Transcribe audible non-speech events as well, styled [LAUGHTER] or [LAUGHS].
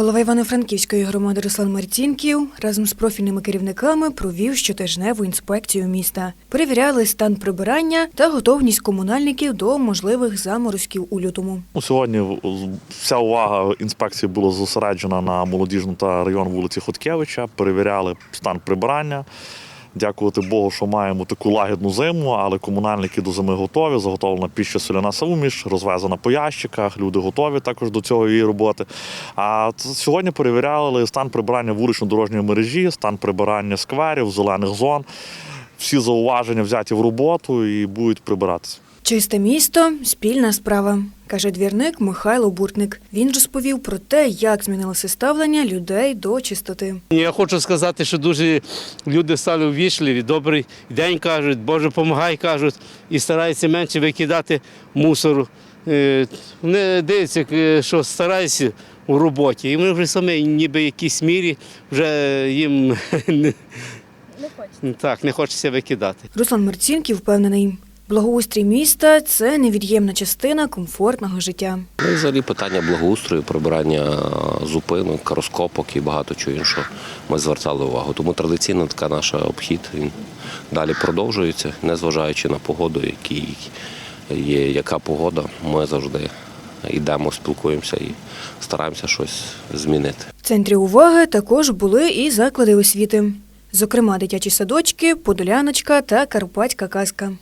Голова Івано-Франківської громади Руслан Марцінків разом з профільними керівниками провів щотижневу інспекцію міста. Перевіряли стан прибирання та готовність комунальників до можливих заморозків у лютому. Ну, Сьогодні вся увага інспекції була зосереджена на молодіжну та район вулиці Хоткевича. Перевіряли стан прибирання. Дякувати Богу, що маємо таку лагідну зиму, але комунальники до зими готові. Заготовлена піща соляна суміш, розвезена по ящиках. Люди готові також до цього її роботи. А сьогодні перевіряли стан прибирання вулично-дорожньої мережі, стан прибирання скверів, зелених зон. Всі зауваження взяті в роботу і будуть прибиратися. Чисте місто спільна справа, каже двірник Михайло Буртник. Він розповів про те, як змінилося ставлення людей до чистоти. Я хочу сказати, що дуже люди стали увічливі, добрий день кажуть, Боже, помагай кажуть, і стараються менше викидати мусору. Е, Вони дивляться, е, що стараються у роботі. І вони вже самі, ніби в якійсь мірі, вже їм [LAUGHS] не, так, не хочеться викидати. Руслан Марцінків впевнений, благоустрій міста це невід'ємна частина комфортного життя. Ну взагалі питання благоустрою, прибирання зупинок, розкопок і багато чого іншого ми звертали увагу. Тому традиційно така наша обхід він далі продовжується, незважаючи на погоду, який є, яка погода, ми завжди йдемо, спілкуємося і стараємося щось змінити. В центрі уваги також були і заклади освіти, зокрема дитячі садочки, Подоляночка та Карпатська казка.